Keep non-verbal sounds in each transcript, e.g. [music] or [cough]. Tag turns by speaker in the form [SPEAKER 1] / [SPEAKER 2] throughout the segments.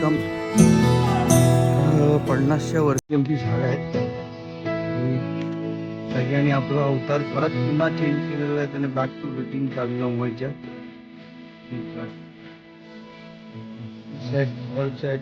[SPEAKER 1] कम. पन्नासच्या वरती आमची झाड आहेत. आणि सगळ्यांनी आपला अवतार परत पुन्हा चेंज केलेला आहे. त्याने बॅक टू रुटीन चालू मुंबईच्या. सेट ऑल सेट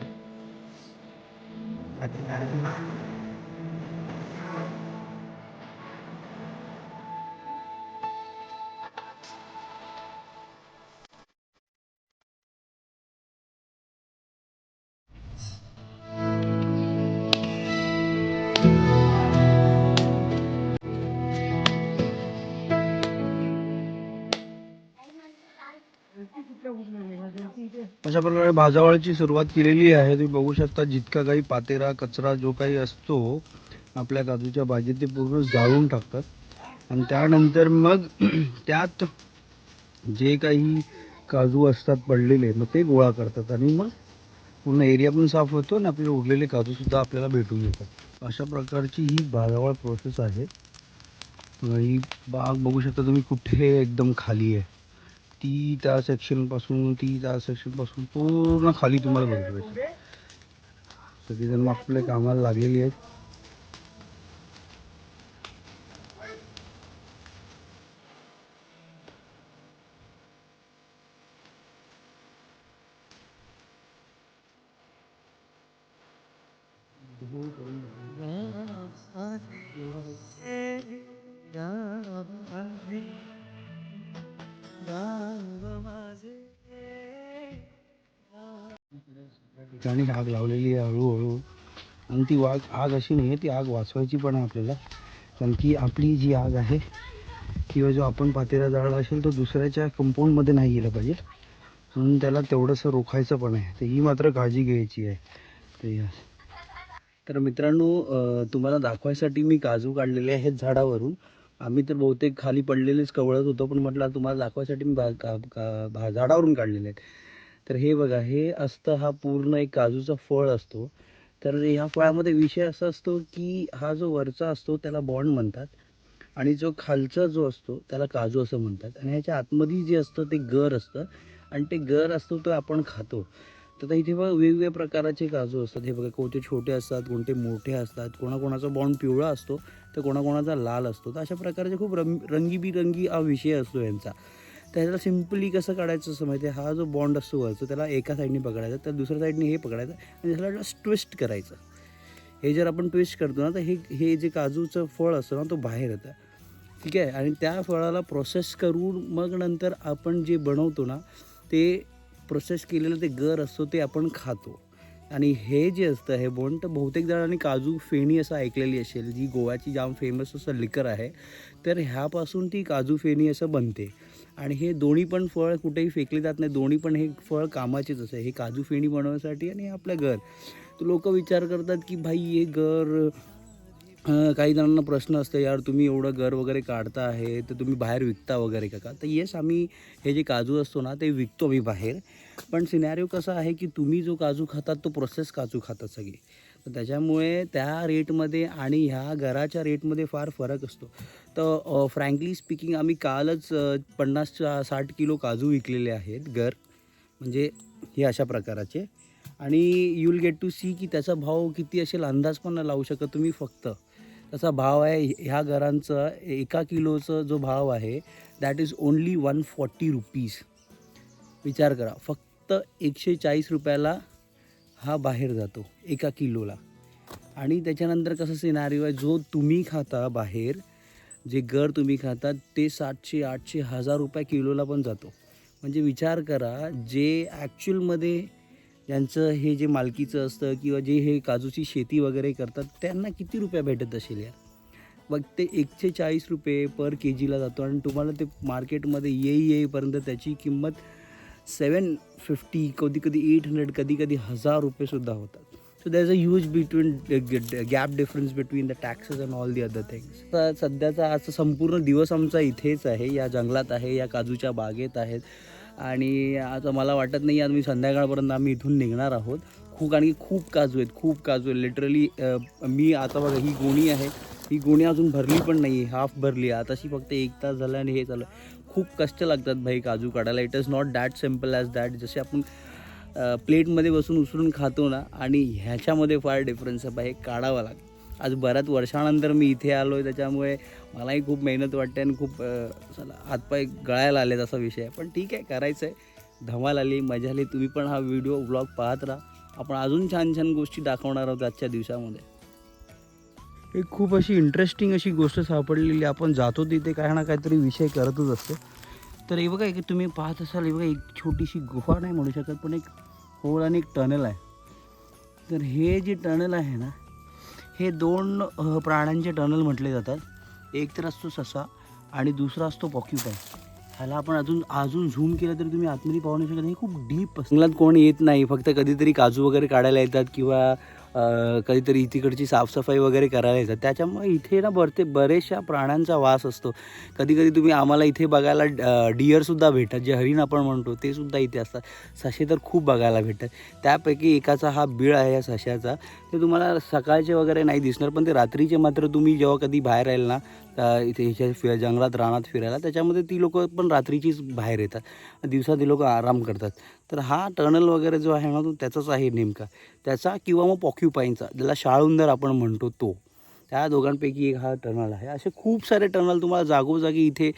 [SPEAKER 1] अशा प्रकारे भाजावळची सुरुवात केलेली आहे. तुम्ही बघू शकता जितका काही पातेरा कचरा जो काही असतो आपल्या काजूच्या भाजीत ते पूर्ण जाळून टाकतात. आणि त्यानंतर मग [clears throat] त्यात जे काही काजू असतात पडलेले मग ते गोळा करतात. आणि मग पूर्ण एरिया पण साफ होतो आणि आपले उरलेले काजू सुद्धा आपल्याला भेटून येतात. अशा प्रकारची ही भाजावळ प्रोसेस आहे. ही बाग बघू शकता तुम्ही कुठे एकदम खाली आहे. ती त्या सेक्शनपासून ती त्या सेक्शनपासून पूर्ण खाली तुम्हाला बघू भेटेल सगळेजण मग आपल्या कामाला लागलेली आहेत. ठिकाणी आग लावलेली आहे हळूहळू. आणि ती वाग आग अशी नाही आहे ती आग वाचवायची पण आहे आपल्याला. कारण की आपली जी आग आहे किंवा जो आपण पातेरा जाळला असेल तो दुसऱ्याच्या कंपाऊंडमध्ये नाही गेला पाहिजे. म्हणून त्याला तेवढंसं रोखायचं पण आहे. तर ही मात्र काळजी घ्यायची आहे. तर या. तर मित्रांनो तुम्हाला दाखवायसाठी मी काजू काढलेले आहेत झाडावरून. आम्ही तर बहुतेक खाली पडलेलेच कवळत होतो पण म्हटलं तुम्हाला दाखवायसाठी मी बा का, का, भा झाडावरून काढलेले आहेत. तर हे बघा हे असतं हा पूर्ण एक काजूचा फळ असतो. तर ह्या फळामध्ये विषय असा असतो की हा जो वरचा असतो त्याला बॉन्ड म्हणतात आणि जो खालचा जो असतो त्याला काजू असं म्हणतात. आणि ह्याच्या आतमध्ये जे असतं ते गर असतं आणि ते गर असतो तो आपण खातो. तर इथे बघा वेगवेगळ्या प्रकाराचे काजू असतात. हे बघा कोणते छोटे असतात कोणते मोठे असतात कोणाकोणाचा बॉन्ड पिवळा असतो तर कोणाकोणाचा लाल असतो. तर अशा प्रकारचे खूप रंग रंगीबिरंगी हा विषय असतो यांचा. त्याला सिम्पली कसं काढायचं असं माहिती आहे? हा जो बॉन्ड असतो वरचा त्याला एका साईडने पकडायचा तर दुसऱ्या साईडने हे पकडायचं आणि त्याला ट्विस्ट करायचं. हे जर आपण ट्विस्ट करतो ना तर हे हे जे काजूचं फळ असतं ना तो बाहेर येतं. ठीक आहे? आणि त्या फळाला प्रोसेस करून मग नंतर आपण जे बनवतो ना ते प्रोसेस केलेलं ते गर असतो ते आपण खातो. आणि हे जे असतं हे बोंड तर बहुतेक जणांनी काजू फेणी असं ऐकलेली असेल जी गोव्याची जाम फेमस असं लिकर आहे. तर ह्यापासून ती काजू फेणी असं बनते. आणि हे दोन्ही पण फळ कुठेही फेकले जात नाही. दोन्ही पण हे फळ कामाचेच असं हे काजू फेणी बनवण्यासाठी आणि हे आपलं घर. तर लोक विचार करतात की भाई हे घर काही जणांना प्रश्न असतो यार तुम्ही एवढं घर वगैरे काढता आहे तर तुम्ही बाहेर विकता वगैरे का? का तर येस आम्ही हे जे काजू असतो ना ते विकतो आम्ही बाहेर. पण सिनॅरिओ कसा आहे की तुम्ही जो काजू खातात तो प्रोसेस काजू खातात सगळे. तर त्याच्यामुळे त्या रेटमध्ये आणि ह्या घराच्या रेटमध्ये फार फरक असतो. तर फ्रँकली स्पीकिंग आम्ही कालच पन्नास साठ किलो काजू विकलेले आहेत घर म्हणजे हे अशा प्रकाराचे. आणि you will get to see की त्याचा भाव किती असेल अंदाज पण लावू शकत तुम्ही फक्त. त्याचा भाव आहे ह्या घरांचा एका किलोचं जो भाव आहे that is only one forty rupees विचार करा फक्त एकशे चाळीस रुपयाला हा बाहेर जातो एका किलोला. आणि त्याच्यानंतर कसं सिनारिओ आहे जो तुम्ही खाता बाहेर जे गर तुम्ही खातात ते सातशे आठशे हजार रुपये किलोला पण जातो. म्हणजे विचार करा जे ॲक्च्युअलमध्ये ज्यांचं हे जे मालकीचं असतं किंवा जे हे काजूची शेती वगैरे करतात त्यांना किती रुपये भेटत असेल यार मग ते एकशे चाळीस रुपये पर के जीला जातो आणि तुम्हाला ते मार्केटमध्ये येई येईपर्यंत त्याची किंमत सेवन फिफ्टी कधी कधी एट हंड्रेड कधी कधी हजार रुपयेसुद्धा होतात. So there is a huge between gap difference between the taxes and all the other things तर सध्याचा आजचा संपूर्ण दिवस आमचा इथेच आहे. या जंगलात आहे या काजूच्या बागेत आहेत. आणि आता मला वाटत नाही आम्ही संध्याकाळपर्यंत आम्ही इथून निघणार आहोत. खूप आणि खूप काजू आहेत खूप काजू आहेत. लिटरली मी आता बघा ही गोणी आहे. ही गोणी अजून भरली पण नाही हाफ भरली आहे. आताशी फक्त एक तास झाला आणि हे झालं खूप कष्ट लागतात भाई काजू काढायला. It is not that simple as that जसे आपण
[SPEAKER 2] प्लेटमध्ये बसून उचलून खातो ना आणि ह्याच्यामध्ये फार डिफरन्स आहे. काढावा हे काढावं आज बऱ्याच वर्षानंतर मी इथे आलो आहे त्याच्यामुळे मलाही खूप मेहनत वाटते आणि खूप चला हातपाय गळायला आलेत असा विषय आहे. पण ठीक आहे करायचं आहे धमाल आली मजा आली. तुम्ही पण हा व्हिडिओ ब्लॉग पाहत राहा. आपण अजून छान छान गोष्टी दाखवणार आहोत आजच्या दिवसामध्ये.
[SPEAKER 1] एक खूप अशी इंटरेस्टिंग अशी गोष्ट सापडलेली आपण जातो तिथे काही ना काहीतरी विषय करतच असतो. तर हे बघा एक तुम्ही पाहत असाल हे बघा एक छोटीशी गुफा नाही म्हणू शकत पण एक होल आणि एक टनल आहे. तर हे जे टनल आहे ना हे दोन प्राण्यांचे टनल म्हटले जातात. एक तर असतो ससा आणि दुसरा असतो पॉक्युपाय ह्याला आपण अजून अजून झूम केलं तरी तुम्ही आतमध्ये पाहू नाही शकत. हे खूप डीप
[SPEAKER 2] जंगलात कोण येत नाही फक्त कधीतरी काजू वगैरे काढायला येतात किंवा कधीतरी तिकडची साफसफाई वगैरे करायला येतात. त्याच्यामुळे इथे ना बरते बरेचशा प्राण्यांचा वास असतो. कधी कधी तुम्ही आम्हाला इथे बघायला डियरसुद्धा डिअरसुद्धा भेटतात. जे हरिण आपण म्हणतो ते सुद्धा इथे असतात. ससे तर खूप बघायला भेटतात. त्यापैकी एकाचा हा बीळ आहे या सशाचा. ते तुम्हाला सकाळचे वगैरे नाही दिसणार पण ते रात्रीचे मात्र तुम्ही जेव्हा कधी बाहेर राहील ना इथे ह्याच्या फि जंगलात रानात फिरायला त्याच्यामध्ये ती लोकं पण रात्रीचीच बाहेर येतात. दिवसा ती लोकं आराम करतात. तर हा टनल वगैरे जो आहे ना तो त्याचाच आहे नेमका. त्याचा किंवा मग पॉक्युपाईनचा ज्याला शाळुंदर आपण म्हणतो तो. त्या दोघांपैकी एक हा टनल आहे. असे खूप सारे टनल तुम्हाला जागोजागी इथे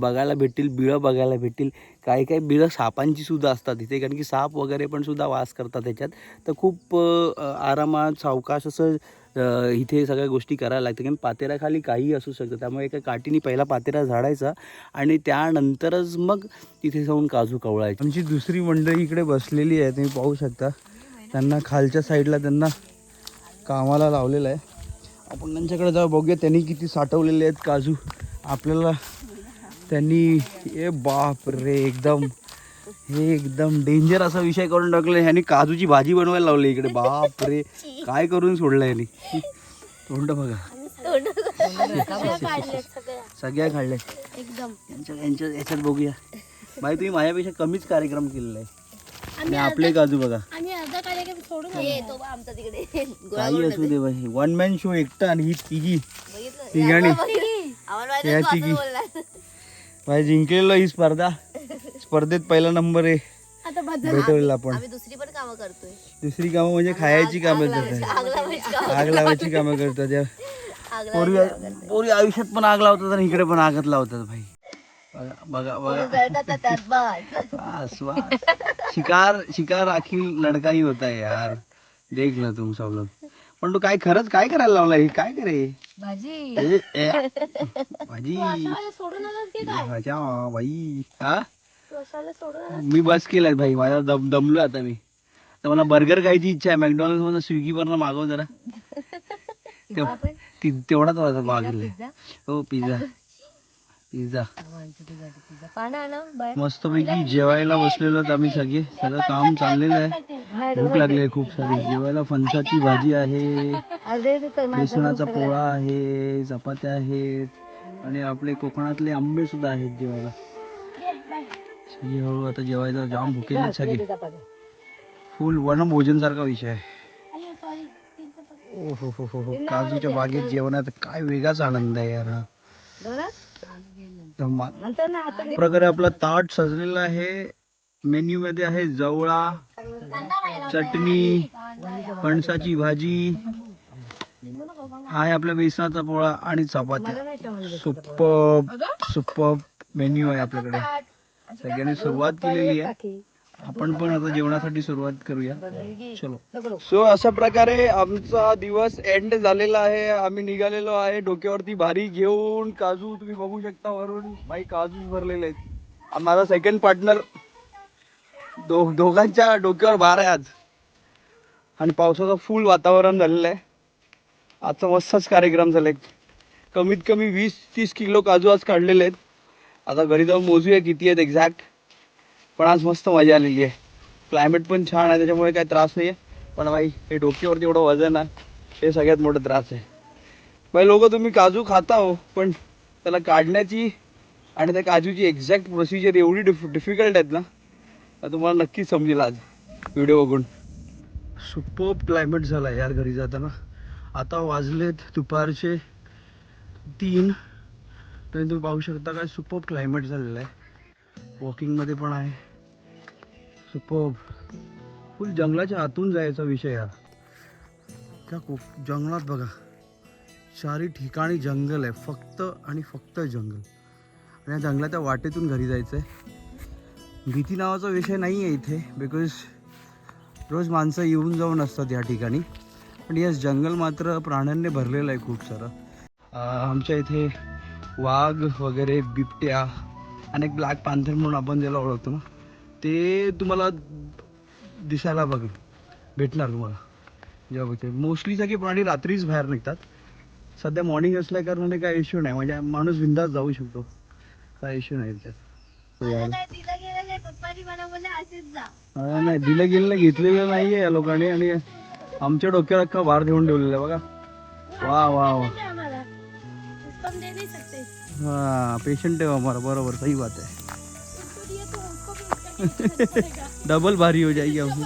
[SPEAKER 2] बघायला भेटतील बिळं बघायला भेटतील. काही काही बिळं सापांची सुद्धा असतात इथे कारण की साप वगैरे पण सुद्धा वास करतात त्याच्यात तर खूप आरामात सावकाश असं इथे सगळ्या गोष्टी करायला लागतात. कारण पातेऱ्याखाली काहीही असू शकतं. त्यामुळे एका काठीने पहिला पातेरा झाडायचा आणि त्यानंतरच मग तिथे जाऊन काजू कवळायचे.
[SPEAKER 1] आमची दुसरी मंडळी इकडे बसलेली आहे. तुम्ही पाहू शकता. त्यांना खालच्या साईडला त्यांना कामाला लावलेलं आहे. आपण त्यांच्याकडे जाऊ बघूया. त्यांनी किती साठवलेले आहेत काजू. आपल्याला त्यांनी ए बाप रे एकदम. हे एकदम डेंजर असा विषय करून टाकले ह्यांनी काजूची भाजी बनवायला लावली इकडे. बाप रे काय करून सोडलं ह्यांनी? तोंड बघा. सगळ्या काढल्या
[SPEAKER 3] एकदम.
[SPEAKER 1] यांच्या यांच्या याच्यात बघूया. बाई तुम्ही माझ्यापेक्षा कमीच कार्यक्रम केलेला आहे. आणि आपले काजू बघा. [laughs] काही असू दे बाई. वन मॅन शो एकटा आणि ही तिघी. तिघाणी या तिघी. बाई जिंकलेलो ही स्पर्धा. स्पर्धेत पहिला नंबर आहे.
[SPEAKER 3] आता बदल
[SPEAKER 1] भेटवलेला आपण.
[SPEAKER 3] आम्ही दुसरी पण कामं करतोय.
[SPEAKER 1] दुसरी कामं म्हणजे खायची कामं करतात
[SPEAKER 3] आग लावायची कामं
[SPEAKER 1] आग लावायची कामं करतात या
[SPEAKER 3] आग
[SPEAKER 1] पोरी पोरी आयुष्यात पण आग लावतात आणि इकडे पण आगत लावतात भाई. बघा बघा बघा.
[SPEAKER 3] त्यात बस.
[SPEAKER 1] शिकार शिकार आखिर लड़का ही होता है यार. देख ना तुम सब लोग. पण तू काय खरंच काय करायला लावला हे काय करे?
[SPEAKER 3] भाजी.
[SPEAKER 1] ए, ए, भाजी
[SPEAKER 3] सोडून आलास की
[SPEAKER 1] भाज्या बाई हा? मी बस केलाय भाई माझा दम दमलो आता मी. तर मला बर्गर खायची इच्छा आहे मॅकडॉनल्ड मधून स्विगी वरनं मागव जरा. [laughs] ती- तेवढाच वाजता मागितलाय हो पिझ्झा पिझ्झा
[SPEAKER 3] पाना ना बाहेर.
[SPEAKER 1] मस्तपैकी जेवायला बसलेलो आहोत आम्ही सगळे. सगळं काम चाललेलं आहे. भूक लागली आहे खूप सारी. जेवायला फणसाची भाजी आहे.
[SPEAKER 3] अरे
[SPEAKER 1] बेसनाचा पोळा आहे. चपात्या आहेत. आणि आपले कोकणातले आंबे सुद्धा आहेत जेवायला. सगळे हळू आता जेवायला जाम भुकेले आहेत सगळे. फुल वनभोजन सारखा विषय आहे. हो हो हो. काजूच्या बागेत जेवणात काय वेगळाच आनंद आहे यार. प्रकारे आपला ताट सजलेला आहे. मेन्यू मध्ये आहे जवळा चटणी फणसाची भाजी. आहे आपल्या बेसनाचा पोळा आणि चपात्या सुपर सुपर मेन्यू आहे आपल्याकडे. सगळ्यांनी सुरुवात केलेली आहे. आपण पण आता जेवणासाठी सुरुवात करूया. चलो. सो अशा प्रकारे आमचा दिवस एंड झालेला आहे. आम्ही निघालेलो आहे. डोक्यावरती भारी घेऊन काजू तुम्ही बघू शकता वरून. बाई काजू भरलेले आहेत. माझा सेकंड पार्टनर दो दोघांच्या डोक्यावर भार आहे आज. आणि पावसाचं फुल वातावरण झालेलं आहे. आजचा मस्तच कार्यक्रम झालाय. कमीत कमी वीस तीस किलो काजू आज काढलेले आहेत. आता घरी जाऊन मोजूया किती आहेत एक्झॅक्ट पण आज मस्त मजा आलेली आहे. क्लायमेट पण छान आहे त्याच्यामुळे काही त्रास नाही आहे पण भाई हे डोक्यावरती एवढं वजन आहे हे सगळ्यात मोठा त्रास आहे. भाई लोक तुम्ही काजू खाता हो पण त्याला काढण्याची आणि त्या काजूची एक्झॅक्ट प्रोसिजर एवढी डिफ डिफिकल्ट आहेत ना तुम्हाला नक्कीच समजेल आज. व्हिडिओ बघून. सुपर क्लायमेट झाला यार घरी जाताना. आता वाजलेत दुपारचे तीन. तर तुम्ही पाहू शकता काय सुपर क्लायमेट झालेलं आहे. वॉकिंगमध्ये पण आहे. सुपर फुल जंगलाच्या आतून जायचा विषय हा. त्या कोक जंगलात बघा. चारी ठिकाणी जंगल आहे. फक्त आणि फक्त जंगल. आणि या जंगलाच्या वाटेतून घरी जायचं आहे भीती नावाचा विषय नाही आहे इथे. बिकॉज रोज माणसं येऊन जाऊन असतात या ठिकाणी. पण यस जंगल मात्र प्राण्यांनी भरलेलं आहे खूप सारं. आमच्या इथे वाघ वगैरे बिबट्या आणि ब्लॅक पांथर म्हणून आपण ज्याला ओळखतो ना ते तुम्हाला दिसायला बघ भेटणार तुम्हाला. जेव्हा बघते मोस्टली सगळे प्राणी रात्रीच बाहेर निघतात. सध्या मॉर्निंग असल्या कारणाने काय इश्यू नाही. म्हणजे माणूस बिंदास जाऊ शकतो. काय इश्यू नाही त्यात.
[SPEAKER 3] नाही
[SPEAKER 1] दिलं गेलं नाही. घेतलेलं नाहीये या लोकांनी. आणि आमच्या डोक्यावर अख्खा भार देऊन ठेवलेला बघा. वा वा वा. हाँ पेशेंट है हमारा बरोबर सही बात है। [laughs] डबल भारी हो जाएगी
[SPEAKER 3] हमको